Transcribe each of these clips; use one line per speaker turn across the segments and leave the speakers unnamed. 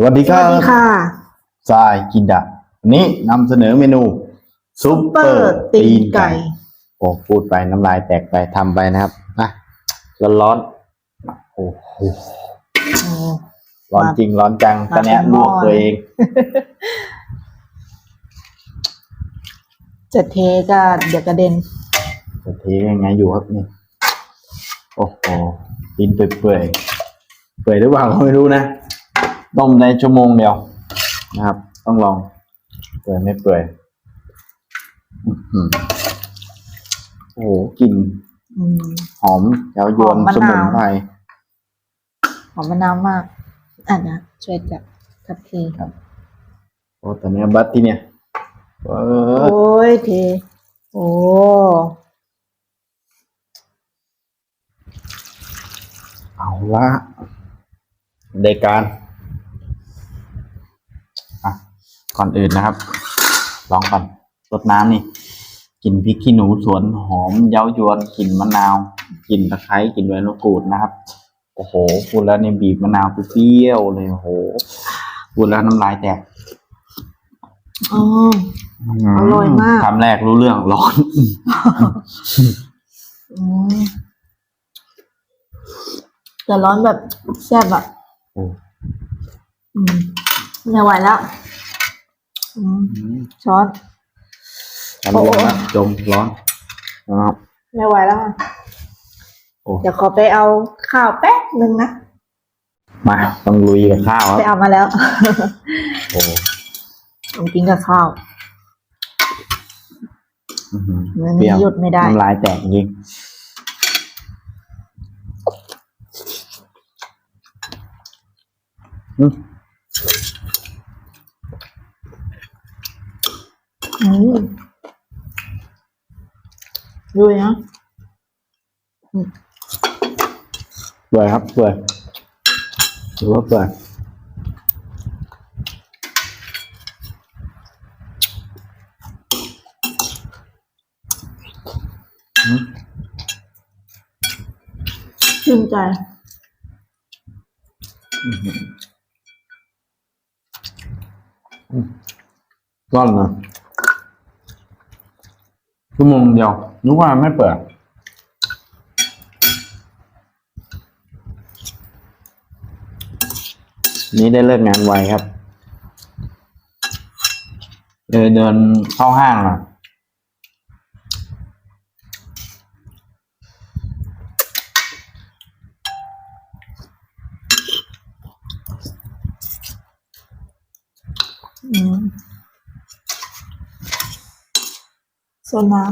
สวัสดี
ส
ครั
วัสดี
บ
ค่ะ
ทรายกินดะวันนี้นำเสนอเมนูซุป
เป
เป
อ
อ
ร์
ร์
ตี
ตี
น
น
ไก่
ไก่ โอ้พูดไปน้ำลายแตกไปทำไปนะครับนะร้อนร้อนๆโอ้โห
โอ้
ร้อนจริงร้อนจัง
มา
ตอนเนี้ย
เป็นห
ล
ม้อ
วกตัวเอง
จะเทก็เดี๋ยวกระเด็น
จะเทยังไงอยู่ครับนี่ โอ้โหตีนเปื่อยๆเปื่อยหรือเปล่าก็ไม่รู้นะ ต้มในชั่วโมงเดียวนะครับ ต้องลองเปื่อยไม่เปื่อยอื้อหือโอ้โหกลิ่น
อืม
หอมเย้ายวน
หอมมะ
ส
นาว
มุนไพร
หอมมะนาวมากอะนะช่วยจับกับที
ครับโอ้ตอนนี้บัตที่เนี่ยเอ
โอ้
อย
เทโอ้
เอาละในการอะ ก่อนอื่นนะครับ ลองก่อนรดน้ำนี่กลิ่นพริกขี้หนูสวนหอมเย้ายวนกลิ่นมะนาวกลิ่นตะไคร้กลิ่นใบมะกรูดนะครับ โอ้โหพูดแล้วเนี่ยบีบมะนาวเปรี้ยวๆเลยโอ้โหพูดแล้วน้ำลายแตก
อ๋ออร่อยมาก
คำแรกรู้เรื่องร้อน
อืมแต่ร้อนแบบแซ่บอะ
โอ้
อืมไม่ไหวแล้ว อืมช้อน
ทำร้อนนะจมร้อนนะครับ
ไม่ไหวแล้วอะ
โอ้
เดี๋ยวขอไปเอาข้าวแป๊บนึงนะ
มาต้องลุยกับข้าวค
ไป
รับ
เอามาแล้ว
โอ้
ผมกินกับข้าว
อื้อหือ
มัน
เปรี้ยว
หยุดไม่ได้
น้ำลายแตกจริงอืม
อืมดูนะ
เปื่อยครับเปื่อยถือว่าเปื่อยอืม
ชั่
วโมงเดียวนึกว่าไม่เปิดนี่ได้เลิกงานไวครับเดินเดินเข้าห้างอะ
อืม โซนน้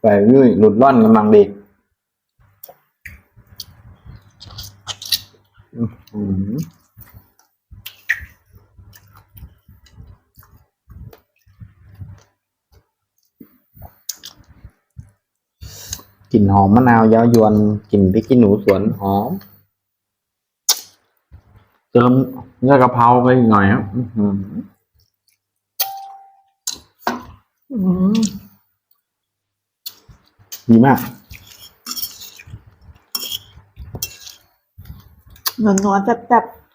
ไปยุ่ยหลุดร่อนกำลังดีอื้อหืออกลิ่น หอมมะนาวเย้ายวนกลิ่นพริกขี้หนูสวนหอมเติมเนื้อกะเพราไปอีกหน่อยครับอื้อหือำ
อืม
ดีมาก
นวลนวลๆแซ่บๆ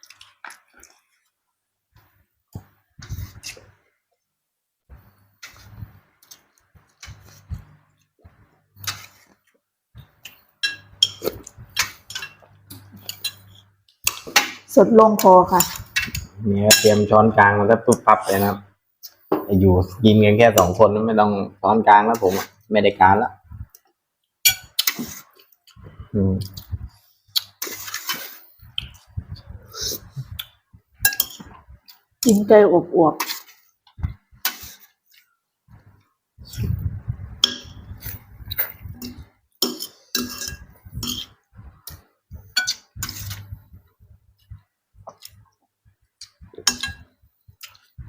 ดลงคอค่ะ
เนี่ยเตรียมช้อนกลางมันจะปุ๊บปั๊บเลยนะครับไอ้อยู่กินกันแค่สองคนไม่ต้องช้อนกลางแล้วผมอะไม่ได้การแล้วอืม
กินไก่อบอวบ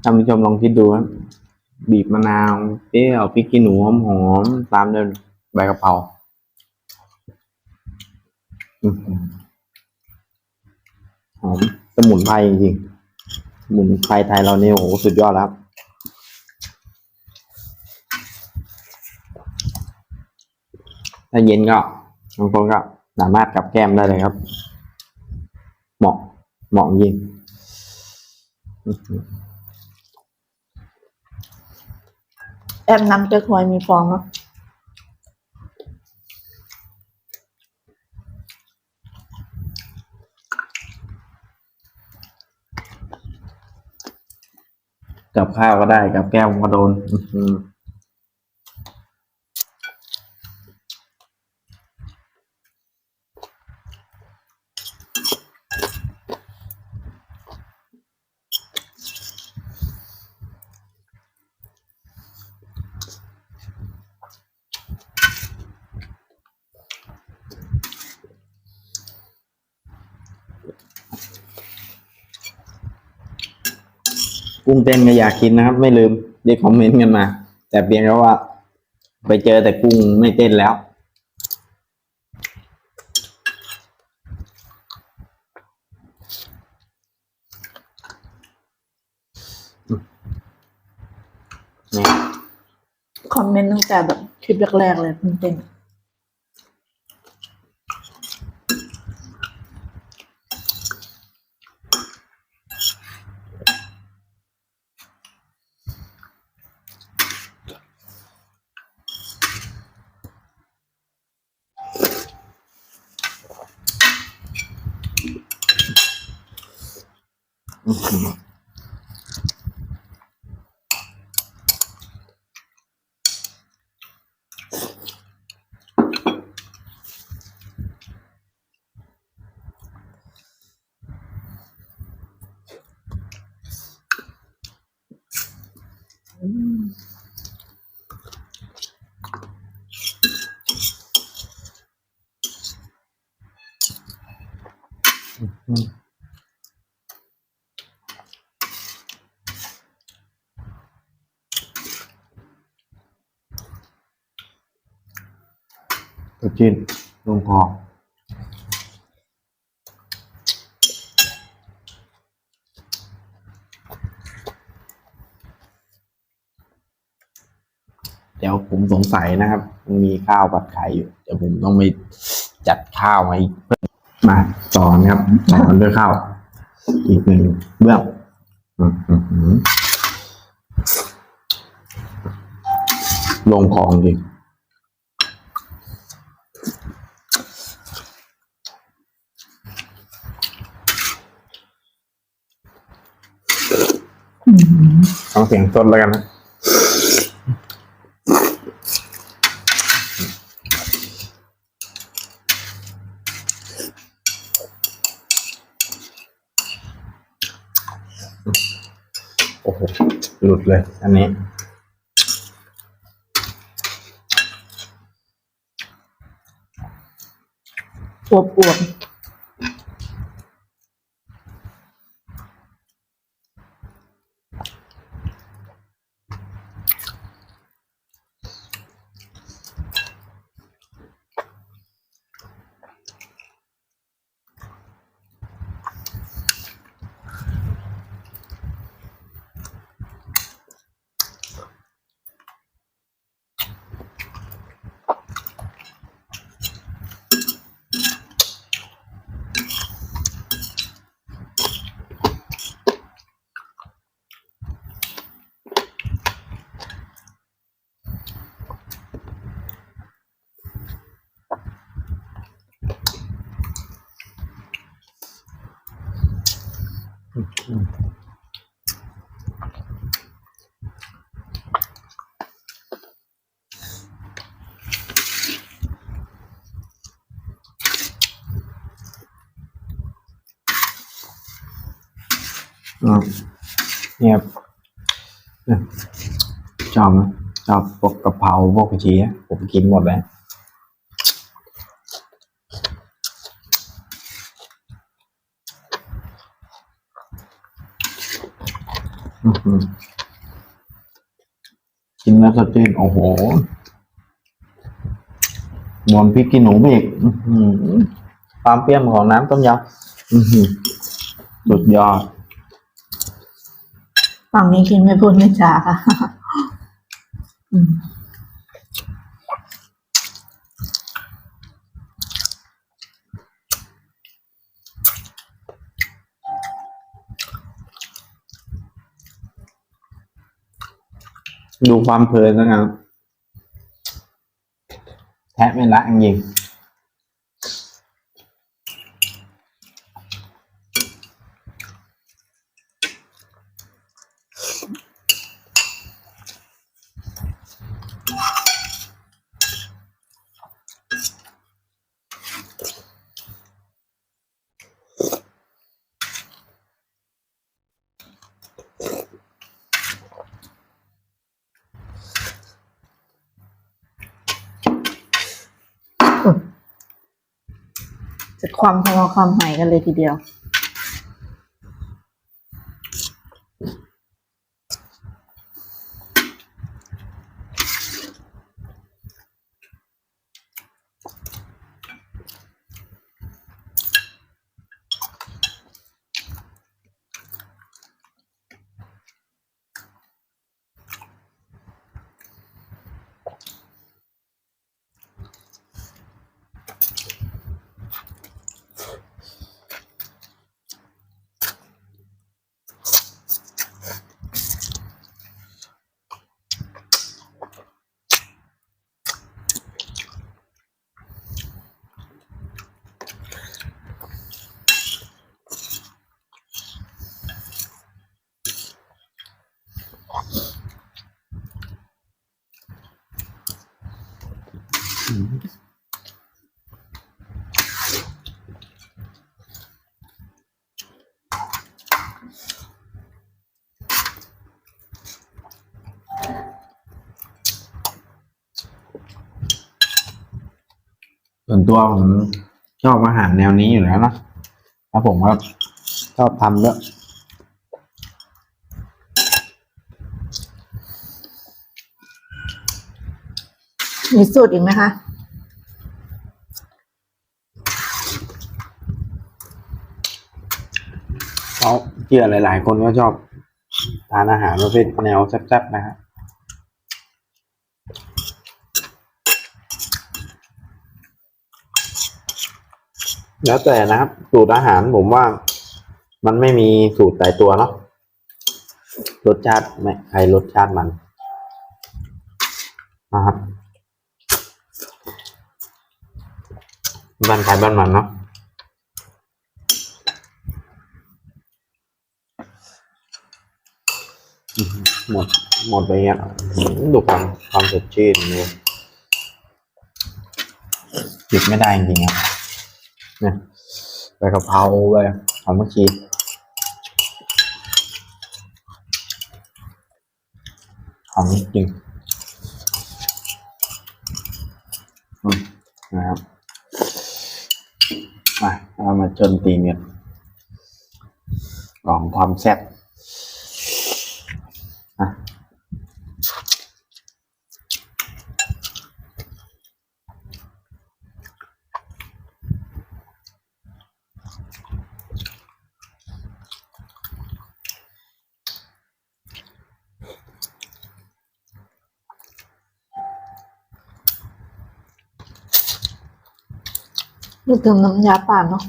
ท่านผู้ชมลองคิดดูครับบีบมะนาวเปรี้ยวพริกขี้หนูหอมหอมตามด้วยใบกะเพราหอมสมุนไพรจริงๆหมุนไฟไทยเราเนี่โอ้โหสุดยอดแล้วครับถ้าเย็นก็บางคนก็สามารถกับแก้มได้เลยครับ เหมาะเหมาะจริงอื้อหือ
แอ บน้ำเก๊กฮวยมีฟองเนาะ
กับข้าวก็ได้กับแก้มก็โดน อือ กุ้งเต้นก็อยากกินนะครับ ไม่ลืมเรียกคอมเมนต์กันมา แต่เพียงแค่ว่า ไปเจอแต่กุ้งไม่เต้นแล้วนี่
คอมเมนต์ตั้งแต่แบบคลิปแรกๆเลยคุณเต้น
ตั จิ้นลงคอเดี๋ยวผมสงสัยนะครับ มีข้าวผัดไข่อยู่ เดี๋ยวผมต้องไปจัดข้าวมาอีกเพิ่มมาสอนครับสอนด้วยข้าวอีกหนึ่งเบื้องลงคลองจริง ฟังเสียงสดแล้วกันนะโอ้โหหลุดเลย อันนี้
อวบอวบ
เนี่ยครับเนี่ยชอบนะชอบพวกกะเพราพวกกระเชียผมกินหมดเลยอื้อหือ กินแล้วสดชื่นโอ้โหนวลพริกขี้หนูไปอีกอื้อหือความเปรี้ยวของน้ำต้มยำอื้อหือสุดยอด
ฝั่งนี้กินไม่พูดไม่จาค่ะ
ดูความเพลินนะครับแทะไม่ละจริง
จะความพอความหายกันเลยทีเดียว
วนตัวผมชอบอาหารแนวนี้อยู่แล้วนะแล้วผมก็ชอบทำด้วย
มีสูตรอีกไหมคะ
เพราะเชื่อหลาย ๆ คนก็ชอบทานอาหารประเภทแนวแซ่บๆนะครับ แล้วแต่นะครับ สูตรอาหารผมว่า มันไม่มีสูตรตายตัวเนาะรสชาติไม่ใครรสชาติมันนะครับบ้านใครบ้านมันเนาะหมดหมดไปเงี้ยดูความความสดชื่นเลยหยุดไม่ได้จริงๆครับ เนี่ยใบกะเพราไปหอมมะขีหอมจริงนะครับมาเรามาจนตีเนีันลองความแซ่บ
นึกถึงน้ำยาป่าเนาะ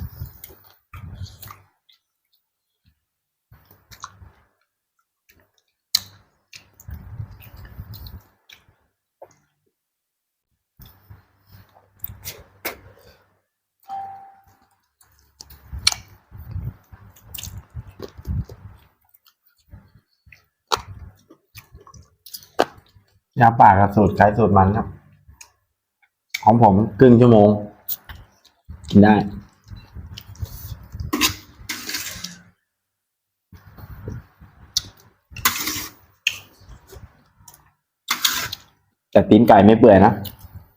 ยาป่ากับสูตรใครสูตรมันครับ ของผมครึ่งชั่วโมง กินได้ แต่ตีนไก่ไม่เปื่อยนะ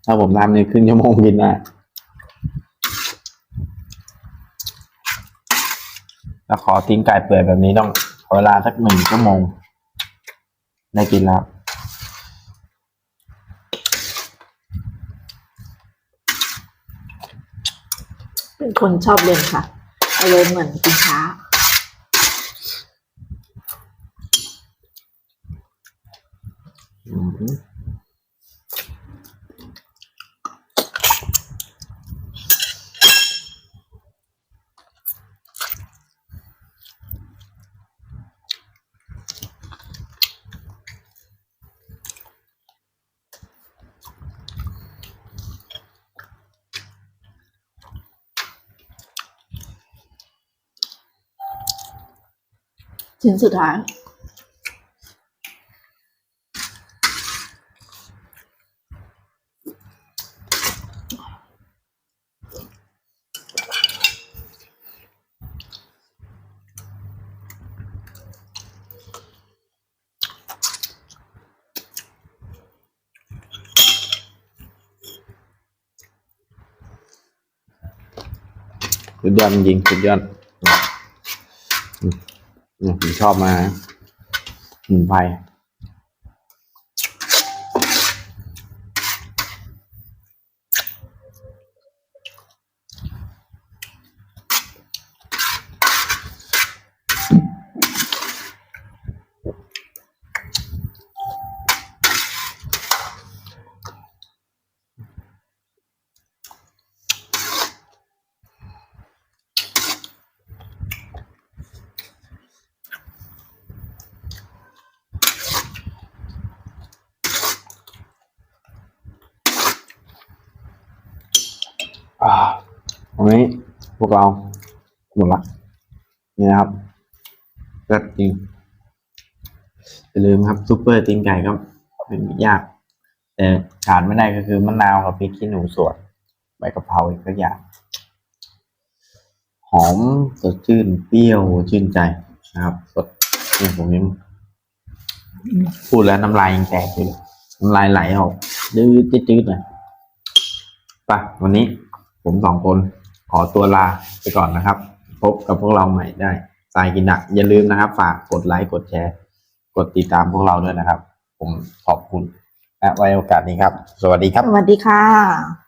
ถ้าผมทำในครึ่งชั่วโมงกินได้แล้วขอตีนไก่เปื่อยแบบนี้ต้องเวลาสักหนึ่งชั่วโมง ได้กินแล้ว
เป็นคนชอบเล่นค่ะอารมณ์เหมือนกินช้า
อืม
ๆ ชิ้นสุดท้าย
สุดยอดจริงๆสุดยอดอืมอืม ผมชอบมาหนุนไปร อ่า นี้พวกเราหมดละนี่นะครับเลิศจริงอย่าลืมครับซุปเปอร์ตีนไก่ก็เป็นยาก แต่ขาดไม่ได้ก็คือมะนาวกับพริกขี้หนูสวนใบกะเพราอีกสักอย่าง หอมสดชื่นเปรี้ยวชื่นใจนะครับสดเนี่ยผมยังพูดแล้วน้ำลายยังแตกอยู่เลยน้ำลายไหลออกดื้อจืดๆหน่อยไปวันนี้ผมสองคน ขอตัวลาไปก่อนนะครับ พบกับพวกเราใหม่ได้ทรายกินหนักอย่าลืมนะครับ ฝากกดไลค์กดแชร์ กดติดตามพวกเราด้วยนะครับ ผมขอบคุณและไว้โอกาสนี้ครับ สวัสดีครับ
สวัสดีค่ะ